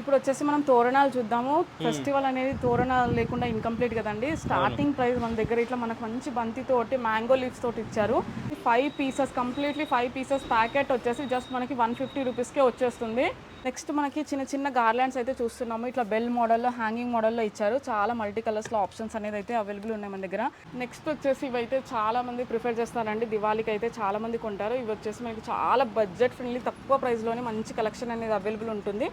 ఇప్పుడు వచ్చేసి మనం తోరణాలు చూద్దాము. ఫెస్టివల్ అనేది తోరణాలు లేకుండా ఇన్కంప్లీట్ కదండి. స్టార్టింగ్ ప్రైస్ మన దగ్గర ఇట్లా మనకు మంచి బంతి తోటి మ్యాంగో లీవ్స్ తోటి ఇచ్చారు. Five pieces completely five pieces packet వచ్చేసి జస్ట్ మనకి వన్ ఫిఫ్టీ రూపీస్కే వచ్చేస్తుంది. నెక్స్ట్ మనకి చిన్న చిన్న గార్లాండ్స్ అయితే చూస్తున్నాము. ఇట్లా బెల్ మోడల్లో హ్యాంగింగ్ మోడల్లో ఇచ్చారు. చాలా మల్టీ కలర్స్లో ఆప్షన్స్ అనేది అయితే అవైలబుల్ ఉన్నాయి మన దగ్గర. నెక్స్ట్ వచ్చేసి ఇవైతే చాలా మంది ప్రిఫర్ చేస్తారండి. దివాళీకి అయితే చాలా మంది కొంటారు. ఇవి వచ్చేసి మనకి చాలా బడ్జెట్ ఫ్రెండ్లీ తక్కువ ప్రైస్లోనే మంచి కలెక్షన్ అనేది అవైలబుల్ ఉంటుంది.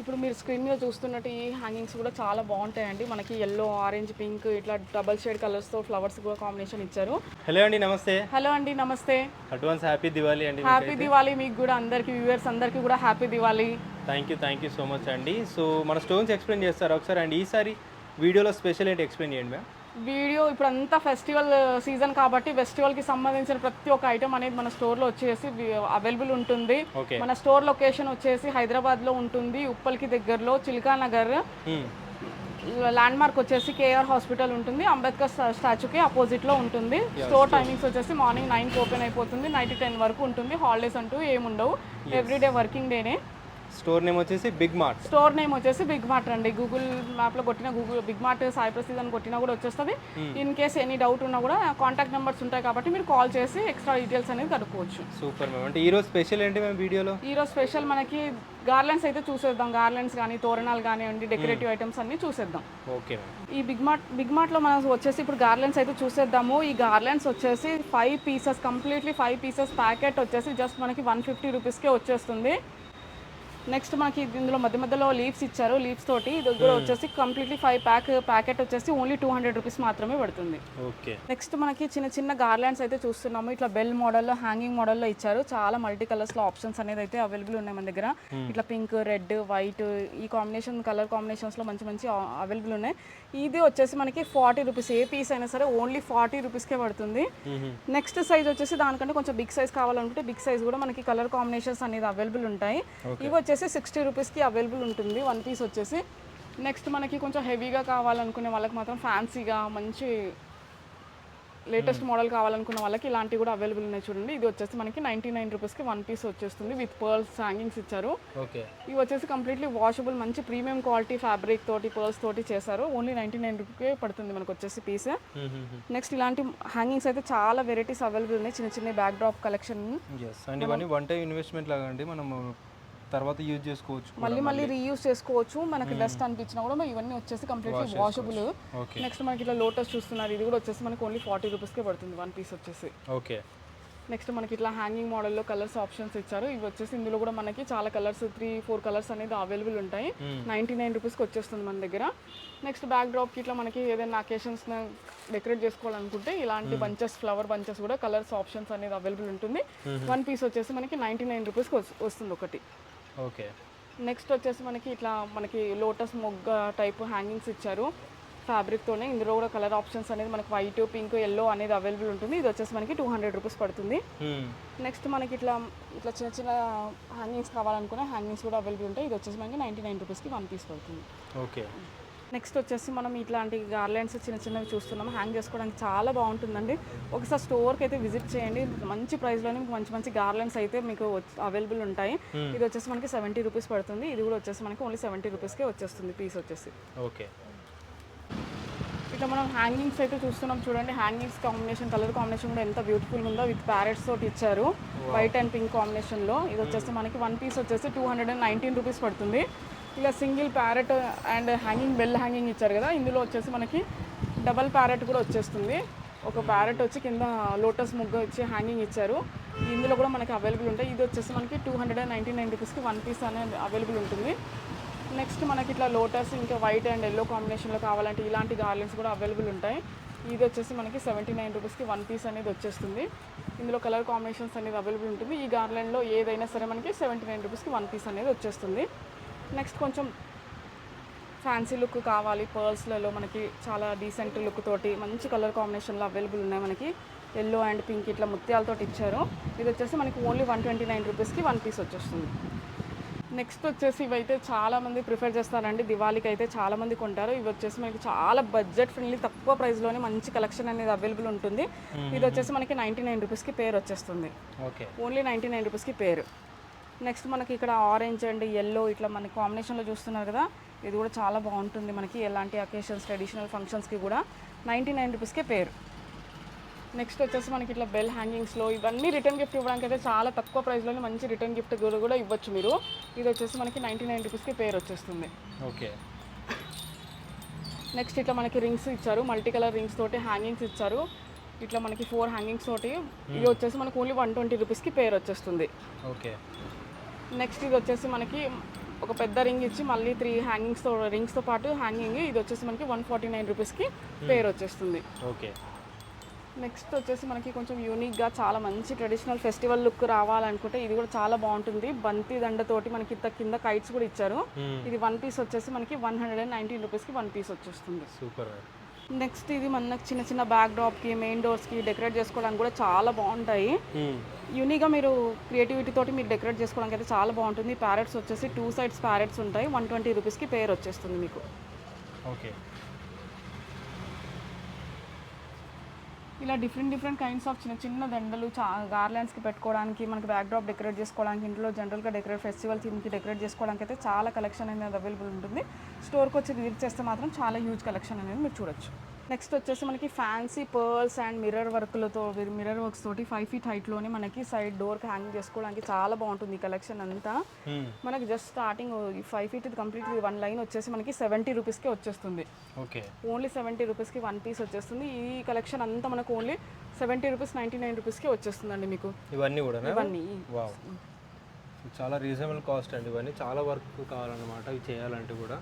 ఇప్పుడు మీరు స్క్రీన్ మీద చూస్తున్నట్టు ఈ హ్యాంగింగ్స్ కూడా చాలా బాగుంటాయండి. మనకి ఎల్లో ఆరెంజ్ పింక్ ఇట్లా డబల్ షేడ్ కలర్స్తో ఫ్లవర్స్ కూడా కాంబినేషన్ ఇచ్చారు. హలో అండి నమస్తే. హలో అండి నమస్తే. అడ్వాన్స్ హ్యాపీ దివాళీ అండి హ్యాపీ దివాళీ మీకు కూడా అందరికి వ్యూవర్స్ అందరికీ కూడా happy Diwali thank you thank you so much అండి. సో మన స్టోన్స్ ఎక్స్ప్లెయిన్ చేస్తారు ఒకసారి? అండి ఈసారి వీడియోలో స్పెషల్ ఏంటి? ఎక్స్ప్లెయిన్ చేయండి మ్యామ్ వీడియో ఇప్పుడు అంతా ఫెస్టివల్ సీజన్ కాబట్టి ఫెస్టివల్కి సంబంధించిన ప్రతి ఒక్క ఐటమ్ అనేది మన స్టోర్లో వచ్చేసి అవైలబుల్ ఉంటుంది. మన స్టోర్ లొకేషన్ వచ్చేసి హైదరాబాద్లో ఉంటుంది. ఉప్పల్కి దగ్గరలో చిల్కా నగర్. ల్యాండ్ మార్క్ వచ్చేసి కేఆర్ హాస్పిటల్ ఉంటుంది. అంబేద్కర్ స్టా- స్టాచ్యూకి అపోజిట్లో ఉంటుంది స్టోర్ టైమింగ్స్ వచ్చేసి మార్నింగ్ నైన్ ఓపెన్ అయిపోతుంది. నైట్ టెన్ వరకు ఉంటుంది. హాలిడేస్ అంటూ ఏముండవు. ఎవ్రీడే వర్కింగ్ డేనే. స్టోర్ నేమ్ వచ్చేసి బిగ్ మార్ట్. స్టోర్ నేమ్ వచ్చేసి బిగ్ మార్ట్ అండి. గూగుల్ మ్యాప్లో కొట్టిన Google big mart Sai Praseed అని కొట్టినా కూడా వచ్చేస్తుంది. ఇన్ కేస్ ఎనీ డౌట్ ఉన్నా కూడా కాంటాక్ట్ నెంబర్స్ ఉంటాయి కాబట్టి మీరు కాల్ చేసి ఎక్స్ట్రా డీటెయిల్స్ అనేది కనుక్కోవచ్చు. Super ma'am. అంటే ఈరోజు స్పెషల్ ఏంటి మ్యామ్ వీడియోలో? ఈరోజు స్పెషల్ మనకి గార్లెండ్స్ అయితే చూసేద్దాం. గార్లెండ్స్ కానీ తోరణాలు కానివ్వండి డెకరేటివ్ ఐటమ్స్ అన్ని చూసేద్దాం. ఓకే ఈ బిగ్ మార్ట్ బిగ్ మార్ట్లో మనం వచ్చేసి ఇప్పుడు గార్లెండ్స్ అయితే చూసేద్దాము. ఈ గార్లెండ్స్ వచ్చేసి five pieces completely five pieces packet వచ్చేసి జస్ట్ మనకి వన్ ఫిఫ్టీ రూపీస్కే వచ్చేస్తుంది. నెక్స్ట్ మనకి ఇందులో మధ్య మధ్యలో లీవ్స్ ఇచ్చారు. లీవ్స్ తోటి ఇది కూడా వచ్చేసి కంప్లీట్లీ ఫైవ్ ప్యాక్ ప్యాకెట్ వచ్చేసి ఓన్లీ టూ హండ్రెడ్ రూపీస్ మాత్రమే పడుతుంది. ఓకే నెక్స్ట్ మనకి చిన్న చిన్న గార్లాండ్స్ అయితే చూస్తున్నాము. ఇట్లా బెల్ మోడల్లో హ్యాంగింగ్ మోడల్లో ఇచ్చారు. చాలా మల్టీ కలర్స్లో ఆప్షన్స్ అనేది అయితే అవైలబుల్ ఉన్నాయి మన దగ్గర. ఇట్లా పింక్ రెడ్ వైట్ ఈ కాంబినేషన్ కలర్ కాంబినేషన్స్లో మంచి మంచి అవైలబుల్ ఉన్నాయి. ఇది వచ్చేసి మనకి ఫార్టీ రూపీస్ ఏ పీస్ అయినా సరే ఓన్లీ ఫార్టీ రూపీస్కే పడుతుంది. నెక్స్ట్ సైజ్ వచ్చేసి దానికంటే కొంచెం బిగ్ సైజ్ కావాలనుకుంటే బిగ్ సైజ్ కూడా మనకి కలర్ కాంబినేషన్స్ అనేది అవైలబుల్ ఉంటాయి. ఇవి వచ్చేసి సిక్స్టీ రూపీస్కి అవైలబుల్ ఉంటుంది. వన్ పీస్ వచ్చేసి నెక్స్ట్ మనకి కొంచెం హెవీగా కావాలనుకునే వాళ్ళకి మాత్రం ఫ్యాన్సీగా మంచి లేటెస్ట్ మోడల్ కావాలనుకున్న వాళ్ళకి ఇలాంటివి కూడా అవైలబుల్ ఉన్నాయి చూడండి. ఇది వచ్చేసి మనకి నైంటీ నైన్ రూపీస్కి వన్ పీస్ వచ్చేస్తుంది విత్ పర్ల్స్ హ్యాంగింగ్స్ ఇచ్చారు. ఓకే. ఇవి వచ్చేసి కంప్లీట్లీ వాషబుల్ మంచి ప్రీమియం క్వాలిటీ ఫ్యాబ్రిక్ తోటి పర్ల్స్ తోటి చేశారు. ఓన్లీ నైంటీ నైన్ రూపీకే పడుతుంది మనకు వచ్చేసి పీస్. నెక్స్ట్ ఇలాంటి హ్యాంగింగ్స్ అయితే చాలా వెరైటీస్ అవైలబుల్ ఉన్నాయి. చిన్న చిన్న బ్యాక్ డ్రాప్ కలెక్షన్. ఇన్వెస్ట్మెంట్ లాగా అండి. మనం తర్వాత యూజ్ చేసుకోవచ్చు మళ్ళీ మళ్ళీ రీయూస్ చేసుకోవచ్చు. మనకి డస్ట్ అనిపించినా కూడా ఇవన్నీ వచ్చేసి కంప్లీట్లీ వాషబుల్ నెక్స్ట్ మనకి ఇట్లా లోటస్ చూస్తున్నారు. ఇది కూడా వచ్చేసి మనకి ఓన్లీ ఫార్టీ రూపీస్కే పడుతుంది. వన్ పీస్ వచ్చేసి. ఓకే నెక్స్ట్ మనకి ఇట్లా హ్యాంగింగ్ మోడల్లో కలర్స్ ఆప్షన్స్ ఇచ్చారు. ఇవి వచ్చేసి ఇందులో కూడా మనకి చాలా కలర్స్ త్రీ ఫోర్ కలర్స్ అనేది అవైలబుల్ ఉంటాయి. నైంటీ నైన్ రూపీస్కి వచ్చేస్తుంది మన దగ్గర. నెక్స్ట్ బ్యాక్ డ్రాప్కి ఇట్లా మనకి ఏదైనా అకేషన్స్ డెకరేట్ చేసుకోవాలనుకుంటే ఇలాంటి బంచెస్ ఫ్లవర్ బంచెస్ కూడా కలర్స్ ఆప్షన్స్ అనేది అవైలబుల్ ఉంటుంది. వన్ పీస్ వచ్చేసి మనకి నైంటీ నైన్ రూపీస్కి వస్తుంది ఒకటి. ఓకే. నెక్స్ట్ వచ్చేసి మనకి ఇట్లా మనకి లోటస్ మొగ్గ టైప్ హ్యాంగింగ్స్ ఇచ్చారు. ఫ్యాబ్రిక్తోనే ఇందులో కూడా కలర్ ఆప్షన్స్ అనేది మనకి వైట్ పింక్ ఎల్లో అనేది అవైలబుల్ ఉంటుంది. ఇది వచ్చేసి మనకి టూ హండ్రెడ్ రూపీస్ పడుతుంది. నెక్స్ట్ మనకి ఇట్లా ఇట్లా చిన్న చిన్న హ్యాంగింగ్స్ కావాలనుకున్న హ్యాంగింగ్స్ కూడా అవైలబుల్ ఉంటాయి. ఇది వచ్చేసి మనకి నైంటీ నైన్ రూపీస్కి వన్ పీస్ పడుతుంది. ఓకే. నెక్స్ట్ వచ్చేసి మనం ఇట్లాంటి గార్లెండ్స్ చిన్న చిన్నవి చూస్తున్నాం. హ్యాంగ్ చేసుకోవడానికి చాలా బాగుంటుందండి. ఒకసారి స్టోర్కి అయితే విజిట్ చేయండి. మంచి ప్రైస్లోనే మీకు మంచి మంచి గార్లెండ్స్ అయితే మీకు అవైలబుల్ ఉంటాయి. ఇది వచ్చేసి మనకి సెవెంటీ రూపీస్ పడుతుంది. ఇది కూడా వచ్చేసి మనకి ఓన్లీ సెవెంటీ రూపీస్కే వచ్చేస్తుంది పీస్ వచ్చేసి. ఓకే. ఇట్లా మనం హ్యాంగింగ్స్ అయితే చూస్తున్నాం చూడండి. హ్యాంగింగ్స్ కాంబినేషన్ కలర్ కాంబినేషన్ కూడా ఎంత బ్యూటిఫుల్ ఉందో విత్ ప్యారెట్స్ తోటి ఇచ్చారు. వైట్ అండ్ పింక్ కాంబినేషన్లో ఇది వచ్చేసి మనకి వన్ పీస్ వచ్చేసి two hundred and nineteen rupees పడుతుంది. ఇలా single parrot and hanging bell hanging ఇచ్చారు కదా ఇందులో వచ్చేసి మనకి డబల్ ప్యారెట్ కూడా వచ్చేస్తుంది. ఒక ప్యారెట్ వచ్చి కింద లోటస్ ముగ్గ వచ్చి హ్యాంగింగ్ ఇచ్చారు. ఇందులో కూడా మనకి అవైలబుల్ ఉంటాయి. ఇది వచ్చేసి మనకి two hundred and ninety nine రూపీస్కి వన్ పీస్ అనేది అవైలబుల్ ఉంటుంది. నెక్స్ట్ మనకి ఇట్లా లోటస్ ఇంకా వైట్ అండ్ ఎల్లో కాంబినేషన్లో కావాలంటే ఇలాంటి గార్లెన్స్ కూడా అవైలబుల్ ఉంటాయి. ఇది వచ్చేసి మనకి సెవెంటీ నైన్ రూపీస్కి వన్ పీస్ అనేది వచ్చేస్తుంది. ఇందులో కలర్ కాంబినేషన్స్ అనేది అవైలబుల్ ఉంటుంది. ఈ గార్లెండ్లో ఏదైనా సరే మనకి సెవెంటీ నైన్ రూపీస్కి వన్ పీస్ అనేది వచ్చేస్తుంది. నెక్స్ట్ కొంచెం ఫ్యాన్సీ లుక్ కావాలి. పర్ల్స్లలో మనకి చాలా డీసెంట్ లుక్ తోటి మంచి కలర్ కాంబినేషన్లో అవైలబుల్ ఉన్నాయి మనకి. ఎల్లో అండ్ పింక్ ఇట్లా ముత్యాలతో ఇచ్చారు. ఇది వచ్చేసి మనకి ఓన్లీ వన్ ట్వంటీ నైన్ రూపీస్కి వన్ పీస్ వచ్చేస్తుంది. నెక్స్ట్ వచ్చేసి ఇవైతే చాలా మంది ప్రిఫర్ చేస్తారండి. దివాళీకి అయితే చాలా మంది కొంటారు. ఇవి వచ్చేసి మనకి చాలా బడ్జెట్ ఫ్రెండ్లీ తక్కువ ప్రైస్లోనే మంచి కలెక్షన్ అనేది అవైలబుల్ ఉంటుంది. ఇది వచ్చేసి మనకి నైంటీ నైన్ రూపీస్కి పేరు వచ్చేస్తుంది. ఓకే. ఓన్లీ నైంటీ నైన్ రూపీస్కి పేరు నెక్స్ట్ మనకి ఇక్కడ ఆరెంజ్ అండ్ ఎల్లో ఇట్లా మనకి కాంబినేషన్లో చూస్తున్నారు కదా ఇది కూడా చాలా బాగుంటుంది మనకి ఎలాంటి అకేషన్స్ ట్రెడిషనల్ ఫంక్షన్స్కి కూడా. నైంటీ నైన్ రూపీస్కే పేరు నెక్స్ట్ వచ్చేసి మనకి ఇట్లా బెల్ హ్యాంగింగ్స్లో ఇవన్నీ రిటర్న్ గిఫ్ట్ ఇవ్వడానికి అయితే చాలా తక్కువ ప్రైస్లోనే మంచి రిటర్న్ గిఫ్ట్ కూడా కూడా ఇవ్వచ్చు మీరు. ఇది వచ్చేసి మనకి నైంటీ నైన్ రూపీస్కి పేరు వచ్చేస్తుంది. ఓకే. నెక్స్ట్ ఇట్లా మనకి రింగ్స్ ఇచ్చారు మల్టీ కలర్ రింగ్స్ తోటి హ్యాంగింగ్స్ ఇచ్చారు. ఇట్లా మనకి ఫోర్ హ్యాంగింగ్స్ తోటి ఇది వచ్చేసి మనకి ఓన్లీ వన్ ట్వంటీ రూపీస్కి పేరు వచ్చేస్తుంది. ఓకే. నెక్స్ట్ ఇది వచ్చేసి మనకి ఒక పెద్ద రింగ్ ఇచ్చి మళ్ళీ త్రీ హ్యాంగింగ్స్తో రింగ్స్తో పాటు హ్యాంగింగ్ ఇది వచ్చేసి మనకి వన్ ఫార్టీ నైన్ రూపీస్కి పేరు వచ్చేస్తుంది. ఓకే నెక్స్ట్ వచ్చేసి మనకి కొంచెం యూనిక్గా చాలా మంచి ట్రెడిషనల్ ఫెస్టివల్ లుక్ రావాలనుకుంటే ఇది కూడా చాలా బాగుంటుంది. బంతి దండతోటి మనకి ఇంత కింద కైట్స్ కూడా ఇచ్చారు. ఇది వన్ పీస్ వచ్చేసి మనకి వన్ హండ్రెడ్ అండ్ నైన్టీన్ రూపీస్కి వన్ పీస్ వచ్చేస్తుంది. సూపర్ నెక్స్ట్ ఇది మనకి చిన్న చిన్న బ్యాక్ డ్రాప్కి మెయిన్ డోర్స్కి డెకరేట్ చేసుకోవడానికి కూడా చాలా బాగుంటాయి. యూనిక్గా మీరు క్రియేటివిటీ తోటి మీరు డెకరేట్ చేసుకోవడానికి అయితే చాలా బాగుంటుంది. ప్యారెట్స్ వచ్చేసి టూ సైడ్స్ ప్యారెట్స్ ఉంటాయి. వన్ ట్వంటీ రూపీస్కి పేరు వచ్చేస్తుంది మీకు. ఓకే. ఇలా డిఫరెంట్ డిఫరెంట్ కైండ్స్ ఆఫ్ చిన్న చిన్న దండలు చా గార్లాండ్స్కి పెట్టుకోవడానికి మనకి బ్యాక్ డ్రాప్ డెకరేట్ చేసుకోవడానికి ఇంట్లో జనరల్గా డెకరేట్ ఫెస్టివల్ థీమ్కి డెకరేట్ చేసుకోవడానికి అయితే చాలా కలెక్షన్ అనేది అవైలబుల్ ఉంటుంది. స్టోర్కి వచ్చి విజిట్ చేస్తే మాత్రం చాలా హ్యూజ్ కలెక్షన్ అనేది మీరు చూడొచ్చు. నెక్స్ట్ వచ్చేసి మనకి ఫ్యాన్సీ పర్ల్స్ అండ్ మిర్రర్ వర్క్లతో మిర్రర్ వర్క్స్ తోటి ఫైవ్ ఫీట్ హైట్లోనే మనకి సైడ్ డోర్కి హ్యాంగ్ చేసుకోవడానికి చాలా బాగుంటుంది ఈ కలెక్షన్ అంతా. మనకి just starting five feet complete one line వచ్చేసి మనకి సెవెంటీ రూపీస్కే వచ్చేస్తుంది. ఓకే ఓన్లీ సెవెంటీ రూపీస్కి వన్ పీస్ వచ్చేస్తుంది. ఈ కలెక్షన్ అంతా మనకు only seventy rupees ninety nine రూపీస్కి వచ్చేస్తుందండి మీకు. ఇవన్నీ కూడా ఇవన్నీ. వావ్ చాలా రీజనబుల్ కాస్ట్ అండి ఇవన్నీ. చాలా వర్క్ కావాలన్నమాట ఇవి చేయాలంటే కూడా.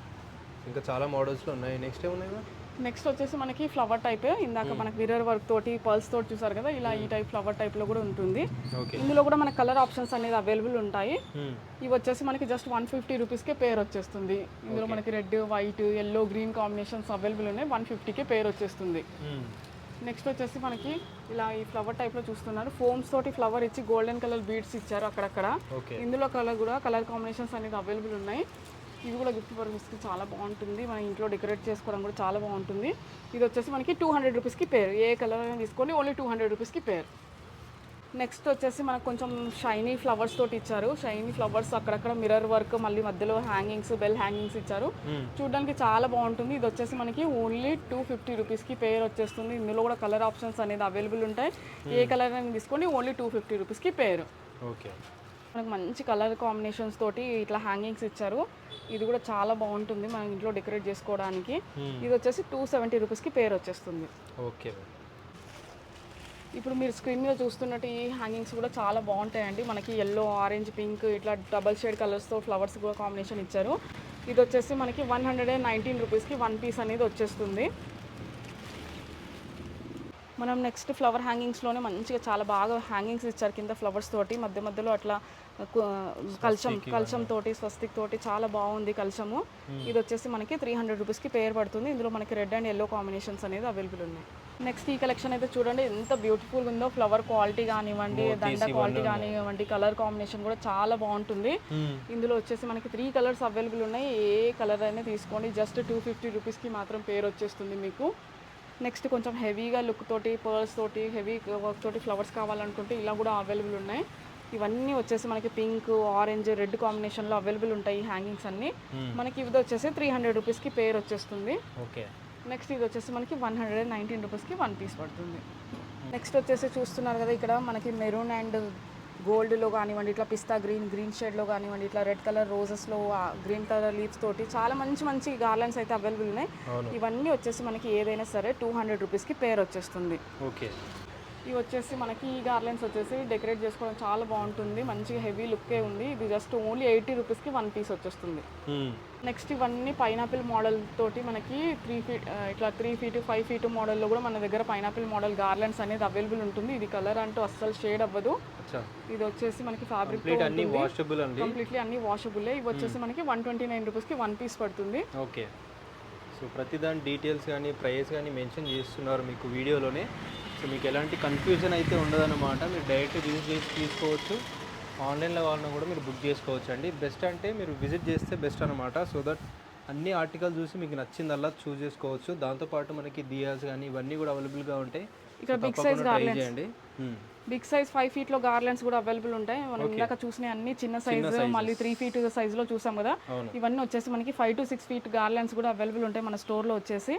ఇంకా చాలా మోడల్స్లో ఉన్నాయి. నెక్స్ట్ ఏమున్నాయి నెక్స్ట్ వచ్చేసి మనకి ఫ్లవర్ టైప్ ఇందాక మనకి మిర్రర్ వర్క్ తోటి పర్ల్స్ తోటి చూసారు కదా ఇలా ఈ టైప్ ఫ్లవర్ టైప్లో కూడా ఉంటుంది. ఇందులో కూడా మనకి కలర్ ఆప్షన్స్ అనేది అవైలబుల్ ఉంటాయి. ఇవి వచ్చేసి మనకి జస్ట్ వన్ ఫిఫ్టీ రూపీస్కే పేరు వచ్చేస్తుంది. ఇందులో మనకి red white yellow green combinations available ఉన్నాయి. వన్ ఫిఫ్టీకే పేరు వచ్చేస్తుంది. నెక్స్ట్ వచ్చేసి మనకి ఇలా ఈ ఫ్లవర్ టైప్లో చూస్తున్నారు. ఫోమ్స్ తోటి ఫ్లవర్ ఇచ్చి గోల్డెన్ కలర్ బీడ్స్ ఇచ్చారు అక్కడక్కడ. ఇందులో కలర్ కూడా కలర్ కాంబినేషన్స్ అనేది అవైలబుల్ ఉన్నాయి. ఇవి కూడా గిఫ్ట్ పర్పస్కి చాలా బాగుంటుంది. మన ఇంట్లో డెకరేట్ చేసుకోవడం కూడా చాలా బాగుంటుంది. ఇది వచ్చేసి మనకి టూ హండ్రెడ్ రూపీస్కి పేరు ఏ కలర్ అయినా తీసుకోండి ఓన్లీ టూ హండ్రెడ్ రూపీస్కి పేరు నెక్స్ట్ వచ్చేసి మనకు కొంచెం షైనీ ఫ్లవర్స్ తోటి ఇచ్చారు. షైనీ ఫ్లవర్స్ అక్కడక్కడ మిర్రర్ వర్క్ మళ్ళీ మధ్యలో హ్యాంగింగ్స్ బెల్ హ్యాంగింగ్స్ ఇచ్చారు. చూడడానికి చాలా బాగుంటుంది. ఇది వచ్చేసి మనకి ఓన్లీ టూ ఫిఫ్టీ రూపీస్కి పేరు వచ్చేస్తుంది. ఇందులో కూడా కలర్ ఆప్షన్స్ అనేది అవైలబుల్ ఉంటాయి. ఏ కలర్ అయినా తీసుకోండి ఓన్లీ టూ ఫిఫ్టీ రూపీస్కి పేరు ఓకే మనకు మంచి కలర్ కాంబినేషన్స్ తోటి ఇట్లా హ్యాంగింగ్స్ ఇచ్చారు. ఇది కూడా చాలా బాగుంటుంది మనం ఇంట్లో డెకరేట్ చేసుకోవడానికి. ఇది వచ్చేసి టూ సెవెంటీ రూపీస్కి పేరు వచ్చేస్తుంది. ఓకే. ఇప్పుడు మీరు స్క్రీన్ మీద చూస్తున్నట్టు ఈ హ్యాంగింగ్స్ కూడా చాలా బాగుంటాయండి. మనకి ఎల్లో ఆరెంజ్ పింక్ ఇట్లా డబల్ షేడ్ కలర్స్తో ఫ్లవర్స్ కూడా కాంబినేషన్ ఇచ్చారు. ఇది వచ్చేసి మనకి వన్ హండ్రెడ్ అండ్ నైన్టీన్ రూపీస్కి వన్ పీస్ అనేది వచ్చేస్తుంది. మనం నెక్స్ట్ ఫ్లవర్ హ్యాంగింగ్స్లోనే మంచిగా చాలా బాగా హ్యాంగింగ్స్ ఇచ్చారు కింద ఫ్లవర్స్ తోటి. మధ్య మధ్యలో అట్లా కలశం కలశం తోటి స్వస్తిక్ తోటి చాలా బాగుంది కలశము ఇది వచ్చేసి మనకి త్రీ హండ్రెడ్ రూపీస్కి పేరు పడుతుంది. ఇందులో మనకి రెడ్ అండ్ ఎల్లో కాంబినేషన్స్ అనేది అవైలబుల్ ఉన్నాయి. నెక్స్ట్ ఈ కలెక్షన్ అయితే చూడండి ఎంత బ్యూటిఫుల్ ఉందో. ఫ్లవర్ క్వాలిటీ కానివ్వండి దండ క్వాలిటీ కానివ్వండి కలర్ కాంబినేషన్ కూడా చాలా బాగుంటుంది. ఇందులో వచ్చేసి మనకి త్రీ కలర్స్ అవైలబుల్ ఉన్నాయి. ఏ కలర్ అయినా తీసుకోండి. జస్ట్ టూ ఫిఫ్టీ రూపీస్కి మాత్రం పేరు వచ్చేస్తుంది మీకు. నెక్స్ట్ కొంచెం హెవీగా లుక్ తోటి పర్ల్స్ తోటి హెవీ వర్క్ తోటి ఫ్లవర్స్ కావాలనుకుంటే ఇలా కూడా అవైలబుల్ ఉన్నాయి. ఇవన్నీ వచ్చేసి మనకి పింక్ ఆరెంజ్ రెడ్ కాంబినేషన్లో అవైలబుల్ ఉంటాయి ఈ హ్యాంగింగ్స్ అన్ని. మనకి ఇది వచ్చేసి త్రీ హండ్రెడ్ రూపీస్కి పేరు వచ్చేస్తుంది. ఓకే. నెక్స్ట్ ఇది వచ్చేసి మనకి వన్ హండ్రెడ్ అండ్ నైన్టీన్ రూపీస్కి వన్ పీస్ పడుతుంది. నెక్స్ట్ వచ్చేసి చూస్తున్నారు కదా ఇక్కడ మనకి మెరూన్ అండ్ గోల్డ్లో కానివ్వండి ఇట్లా పిస్తా గ్రీన్ గ్రీన్ షేడ్లో కానివ్వండి ఇట్లా రెడ్ కలర్ రోజెస్లో గ్రీన్ కలర్ లీవ్స్ తోటి చాలా మంచి మంచి గార్లెండ్స్ అయితే అవైలబుల్ ఉన్నాయి. ఇవన్నీ వచ్చేసి మనకి ఏదైనా సరే టూ హండ్రెడ్ రూపీస్కి పేరు వచ్చేస్తుంది. ఓకే. ఇవి వచ్చేసి మనకి ఈ గార్లెన్స్ వచ్చేసి డెకరేట్ చేసుకోవడం చాలా బాగుంటుంది. మంచిగా హెవీ లుక్కే ఉంది. ఇది జస్ట్ ఓన్లీ ఎయిటీ రూపీస్కి వన్ పీస్ వచ్చేస్తుంది. నెక్స్ట్ ఇవన్నీ పైనాపిల్ మోడల్ తోటి మనకి త్రీ ఫీట్ ఇట్లా త్రీ ఫీట్ ఫైవ్ ఫీట్ మోడల్లో కూడా మన దగ్గర పైనాపిల్ మోడల్ గార్లెండ్స్ అనేది అవైలబుల్ ఉంటుంది. ఇది కలర్ అంటూ అస్సలు షేడ్ అవ్వదు. ఇది వచ్చేసి మనకి ఫ్యాబ్రిక్ కంప్లీట్ అన్ని వాషబుల్ అండి. కంప్లీట్లీ అన్ని వాషబుల్ ఇవి వచ్చేసి మనకి వన్ ట్వంటీ నైన్ రూపీస్కి వన్ పీస్ పడుతుంది. ఓకే సో ప్రతి దాని డీటెయిల్స్ కానీ ప్రైస్ కానీ మెన్షన్ చేస్తున్నారు మీకు వీడియోలోనే. సో మీకు ఎలాంటి కన్ఫ్యూజన్ అయితే ఉండదన్నమాట. మీరు డైరెక్ట్ విజిట్ చేసి తీసుకోవచ్చు. ఆన్లైన్లో కావాలన్నా కూడా మీరు బుక్ చేసుకోవచ్చు అండి. బెస్ట్ అంటే మీరు విజిట్ చేస్తే బెస్ట్ అనమాట సో దట్ అన్ని ఆర్టికల్ చూసి మీకు నచ్చిందల్లా చూస్ చేసుకోవచ్చు. దాంతోపాటు మనకి దియాస్ కానీ ఇవన్నీ కూడా అవైలబుల్గా ఉంటాయి. ఇక్కడ బిగ్ సైజ్ చేయండి. బిగ్ సైజ్ ఫైవ్ ఫీట్లో గార్లెండ్స్ కూడా అవైలబుల్ ఉంటాయి. మనం ఇందాక చూసిన అన్ని చిన్న సైజ్ మళ్ళీ త్రీ ఫీట్ సైజ్లో చూసాం కదా. ఇవన్నీ వచ్చేసి మనకి five to six feet garlands కూడా అవైలబుల్ ఉంటాయి మన స్టోర్లో వచ్చేసి.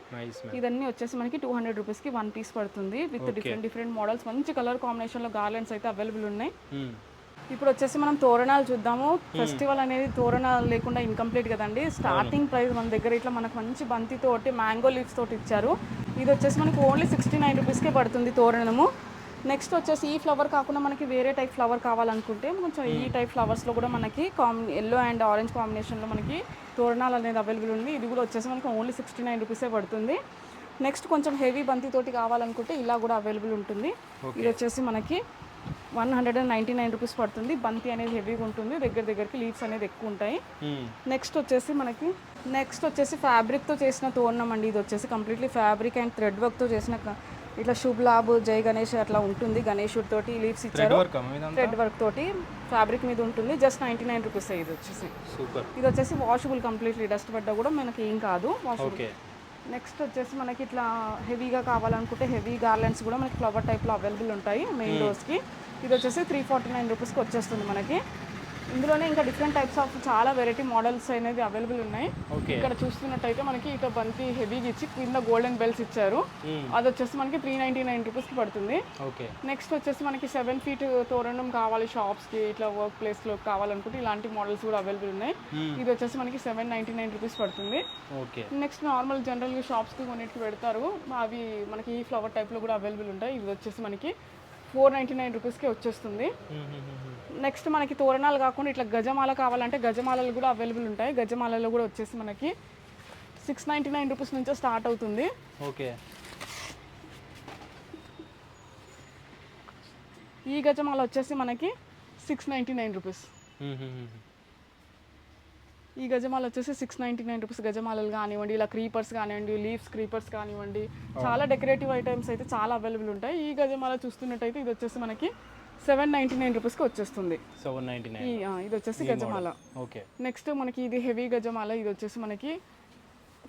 ఇదన్నీ వచ్చేసి మనకి టూ హండ్రెడ్ రూపీస్కి వన్ పీస్ పడుతుంది విత్ డిఫరెంట్ డిఫరెంట్ మోడల్స్ మంచి కలర్ కాంబినేషన్లో గార్లెండ్స్ అయితే అవైలబుల్ ఉన్నాయి. ఇప్పుడు వచ్చేసి మనం తోరణాలు చూద్దాము. ఫెస్టివల్ అనేది తోరణాలు లేకుండా ఇన్కంప్లీట్ కదండి. స్టార్టింగ్ ప్రైస్ మన దగ్గర ఇట్లా మనకు మంచి బంతి తోటి మ్యాంగో లీవ్స్ తోటి ఇచ్చారు. ఇది వచ్చేసి మనకి ఓన్లీ సిక్స్టీ నైన్ రూపీస్కే పడుతుంది తోరణము. నెక్స్ట్ వచ్చేసి ఈ ఫ్లవర్ కాకుండా మనకి వేరే టైప్ ఫ్లవర్ కావాలనుకుంటే కొంచెం ఈ టైప్ ఫ్లవర్స్లో కూడా మనకి కాంబి ఎల్లో అండ్ ఆరెంజ్ కాంబినేషన్లో మనకి తోరణాలు అనేది అవైలబుల్ ఉంది. ఇది కూడా వచ్చేసి మనకి ఓన్లీ సిక్స్టీ నైన్ రూపీసే పడుతుంది. నెక్స్ట్ కొంచెం హెవీ బంతి తోటి కావాలనుకుంటే ఇలా కూడా అవైలబుల్ ఉంటుంది. ఇది వచ్చేసి మనకి one hundred and ninety nine rupees పడుతుంది. బంతి అనేది హెవీగా ఉంటుంది. దగ్గర దగ్గరికి లీవ్స్ అనేది ఎక్కువ ఉంటాయి. నెక్స్ట్ వచ్చేసి మనకి నెక్స్ట్ వచ్చేసి ఫ్యాబ్రిక్తో చేసిన తోరణం అండి. ఇది వచ్చేసి కంప్లీట్లీ ఫ్యాబ్రిక్ అండ్ థ్రెడ్ వర్క్తో చేసిన ఇట్లా శుభ్ లాభ్ జై గణేష్ అట్లా ఉంటుంది. గణేషుడి తోటి లీవ్స్ ఇచ్చారు. థ్రెడ్ వర్క్ తోటి ఫ్యాబ్రిక్ మీద ఉంటుంది. జస్ట్ నైంటీ నైన్ రూపీస్ ఇది వచ్చేసి. సూపర్ ఇది వచ్చేసి వాషబుల్ కంప్లీట్లీ డస్ట్ పడ్డా కూడా మనకి ఏం కాదు. వాషబుల్ నెక్స్ట్ వచ్చేసి మనకి ఇట్లా హెవీగా కావాలనుకుంటే హెవీ గార్లెండ్స్ కూడా మనకి ఫ్లవర్ టైప్లో అవైలబుల్ ఉంటాయి మెయిన్ డోర్స్కి ఇది వచ్చేసి త్రీ ఫార్టీ నైన్ రూపీస్కి వచ్చేస్తుంది మనకి. ఇందులోనే ఇంకా డిఫరెంట్ టైప్స్ ఆఫ్ చాలా వెరైటీ మోడల్స్ అనేది అవైలబుల్ ఉన్నాయి. ఇక్కడ చూస్తున్నట్టయితే మనకి ఇక బంతి హెవీగా ఇచ్చి కింద గోల్డెన్ బెల్స్ ఇచ్చారు. అది వచ్చేసి మనకి త్రీ నైంటీ నైన్ రూపీస్కి పడుతుంది. ఓకే. నెక్స్ట్ వచ్చేసి మనకి సెవెన్ ఫీట్ తోరణం కావాలి షాప్స్కి ఇట్లా వర్క్ ప్లేస్లో కావాలనుకుంటే ఇలాంటి మోడల్స్ కూడా అవైలబుల్ ఉన్నాయి. ఇది వచ్చేసి మనకి సెవెన్ నైంటీ నైన్ రూపీస్ పడుతుంది నెక్స్ట్ నార్మల్ జనరల్గా షాప్స్కి కొన్నిటికి పెడతారు. అవి మనకి ఈ ఫ్లవర్ టైప్లో కూడా అవైలబుల్ ఉంటాయి. ఇది వచ్చేసి మనకి ఫోర్ నైంటీ నైన్ రూపీస్కి వచ్చేస్తుంది. నెక్స్ట్ మనకి తోరణాలు కాకుండా ఇట్లా గజమాల కావాలంటే గజమాలలు కూడా అవైలబుల్ ఉంటాయి. గజమాలలో కూడా వచ్చేసి మనకి సిక్స్ నైంటీ నైన్ రూపీస్ నుంచే స్టార్ట్ అవుతుంది. ఓకే ఈ గజమాల వచ్చేసి మనకి సిక్స్ నైంటీ నైన్ రూపీస్ ఈ గజమాల వచ్చేసి సిక్స్ నైంటీ నైన్ రూపీస్ గజమాలలు కానివ్వండి ఇలా క్రీపర్స్ కానివ్వండి లీవ్స్ క్రీపర్స్ కానివ్వండి. చాలా డెకరేటివ్ ఐటమ్స్ అయితే చాలా అవైలబుల్ ఉంటాయి. ఈ గజమాల చూస్తున్నట్టయితే ఇది వచ్చేసి మనకి సెవెన్ నైంటీ నైన్ రూపీస్కి వచ్చేస్తుంది. Seven ninety nine. ఇది వచ్చేసి గజమాల. ఓకే. నెక్స్ట్ మనకి ఇది హెవీ గజమాల ఇది వచ్చేసి మనకి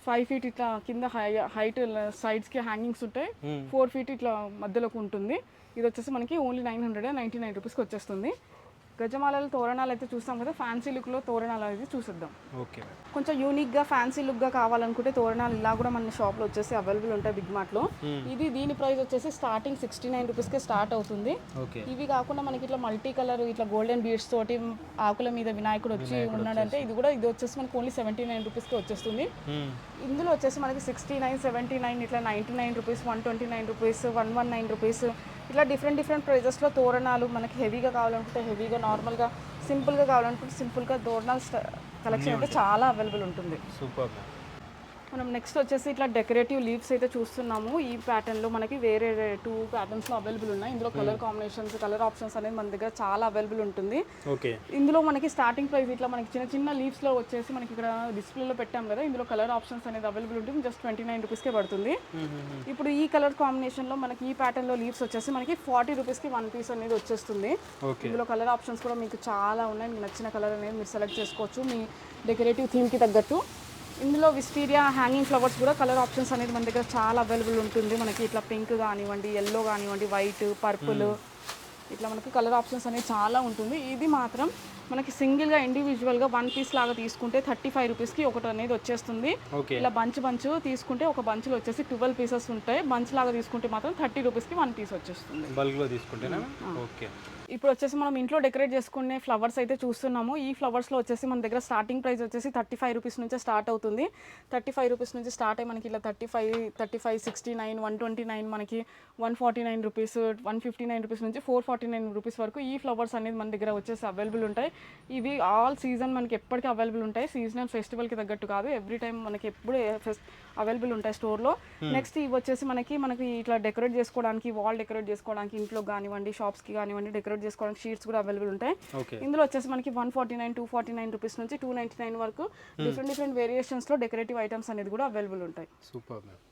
ఫైవ్ ఫీట్ ఇట్లా కింద హై హైట్ సైడ్స్కి హ్యాంగింగ్స్ ఉంటాయి ఫోర్ ఫీట్ ఇట్లా మధ్యలోకి ఉంటుంది. ఇది వచ్చేసి మనకి only nine hundred ninety nine రూపీస్కి వచ్చేస్తుంది. గజమాలలో తోరణాలు అయితే చూస్తాం కదా ఫ్యాన్సీ లుక్లో తోరణాలు అయితే చూసిద్దాం. ఓకే కొంచెం యూనిక్గా ఫ్యాన్సీ లుక్గా కావాలనుకుంటే తోరణాలు ఇలా కూడా మన షాప్లో వచ్చేసి అవైలబుల్ ఉంటాయి బిగ్ మార్ట్లో ఇది దీని ప్రైస్ వచ్చేసి స్టార్టింగ్ సిక్స్టీ నైన్ రూపీస్కే స్టార్ట్ అవుతుంది. ఇవి కాకుండా మనకి ఇట్లా మల్టీ కలర్ ఇట్లా గోల్డెన్ బీడ్స్ తోటి ఆకుల మీద వినాయకుడు వచ్చి ఉన్నాడంటే ఇది కూడా ఇది వచ్చేసి మనకి ఓన్లీ సెవెంటీ నైన్ రూపీస్కి వచ్చేస్తుంది. ఇందులో వచ్చేసి మనకి సిక్స్టీ నైన్ సెవెంటీ నైన్ ఇట్లా ninety nine rupees one twenty nine rupees one one nine rupees ఇట్లా డిఫరెంట్ డిఫరెంట్ ప్రైజెస్లో తోరణాలు మనకి హెవీగా కావాలనుకుంటే హెవీగా నార్మల్గా సింపుల్గా కావాలనుకుంటే సింపుల్గా తోరణాలు కలెక్షన్ అయితే చాలా అవైలబుల్ ఉంటుంది. సూపర్ మనం నెక్స్ట్ వచ్చేసి ఇట్లా డెకరేటివ్ లీవ్స్ అయితే చూస్తున్నాము. ఈ ప్యాటర్న్లో మనకి వేరే టూ ప్యాటర్న్స్లో అవైలబుల్ ఉన్నాయి. ఇందులో కలర్ కాంబినేషన్స్ కలర్ ఆప్షన్స్ అనేది మన దగ్గర చాలా అవైలబుల్ ఉంటుంది. ఓకే ఇందులో మనకి స్టార్టింగ్ ప్రైస్ ఇట్లా మనకి చిన్న చిన్న లీవ్స్లో వచ్చేసి మనకి ఇక్కడ డిస్ప్లేలో పెట్టాం కదా. ఇందులో కలర్ ఆప్షన్స్ అనేది అవైలబుల్ ఉంటుంది. జస్ట్ ట్వంటీ నైన్ రూపీస్కే పడుతుంది. ఇప్పుడు ఈ కలర్ కాంబినేషన్లో మనకి ఈ ప్యాటర్న్లో లీవ్స్ వచ్చేసి మనకి ఫార్టీ రూపీస్కి వన్ పీస్ అనేది వచ్చేస్తుంది. ఇందులో కలర్ ఆప్షన్స్ కూడా మీకు చాలా ఉన్నాయి. మీకు నచ్చిన కలర్ అనేది మీరు సెలెక్ట్ చేసుకోవచ్చు. మీ డెకరేటివ్ థీమ్కి తగ్గట్టు. ఇందులో విస్టీరియా హ్యాంగింగ్ ఫ్లవర్స్ కూడా కలర్ ఆప్షన్స్ అనేది మన దగ్గర చాలా అవైలబుల్ ఉంటుంది. మనకి ఇట్లా పింక్ కానివ్వండి ఎల్లో కానివ్వండి వైట్ పర్పుల్ ఇట్లా మనకి కలర్ ఆప్షన్స్ అనేది చాలా ఉంటుంది. ఇది మాత్రం మనకి సింగిల్గా ఇండివిజువల్గా వన్ పీస్ లాగా తీసుకుంటే థర్టీ ఫైవ్ రూపీస్కి ఒకటి అనేది వచ్చేస్తుంది. ఇలా బంచ్ బంచ్ తీసుకుంటే ఒక బంచ్లో వచ్చేసి ట్వెల్వ్ పీసెస్ ఉంటాయి. బంచ్ లాగా తీసుకుంటే మాత్రం థర్టీ రూపీస్కి వన్ పీస్ వచ్చేస్తుంది. బల్క్లో తీసుకుంటేనా? ఓకే ఇప్పుడు వచ్చేసి మనం ఇంట్లో డెకరేట్ చేసుకునే ఫ్లవర్స్ అయితే చూస్తున్నాము. ఈ ఫ్లవర్స్లో వచ్చేసి మన దగ్గర స్టార్టింగ్ ప్రైస్ వచ్చేసి థర్టీ ఫైవ్ రూపీస్ నుంచే స్టార్ట్ అవుతుంది. థర్టీ ఫైవ్ రూపీస్ నుంచి స్టార్ట్ అయ్యి మనకి ఇలా thirty five thirty five sixty nine one twenty nine మనకి one forty nine rupees one fifty nine rupees నుంచి ఫోర్ ఫార్టీ నైన్ రూపీస్ వరకు ఈ ఫ్లవర్స్ అనేది మన దగ్గర వచ్చేసి అవైలబుల్ ఉంటాయి. ఇవి ఆల్ సీజన్ మనకి ఎప్పటికీ అవైలబుల్ ఉంటాయి. సీజనల్ ఫెస్టివల్కి తగ్గట్టు కాదు. ఎవ్రీ టైం మనకి ఎప్పుడు అవైలబుల్ ఉంటాయి స్టోర్లో నెక్స్ట్ ఇవి వచ్చేసి మనకి మనకి ఇట్లా డెకరేట్ చేసుకోవడానికి వాల్ డెకరేట్ చేసుకోవడానికి ఇంట్లో కానివ్వండి షాప్స్కి కానివ్వండి డెకరేట్ చేసుకోవడానికి షీట్స్ కూడా అవైలబుల్ ఉంటాయి. ఇందులో వచ్చేసి మనకి one forty nine two forty nine rupees నుంచి టూ నైంటీ నైన్ వరకు డిఫరెంట్ డిఫరెంట్ వేరియేషన్స్లో డెకరేటివ్ ఐటమ్స్ అనేది కూడా అవైలబుల్ ఉంటాయి. Super ma'am.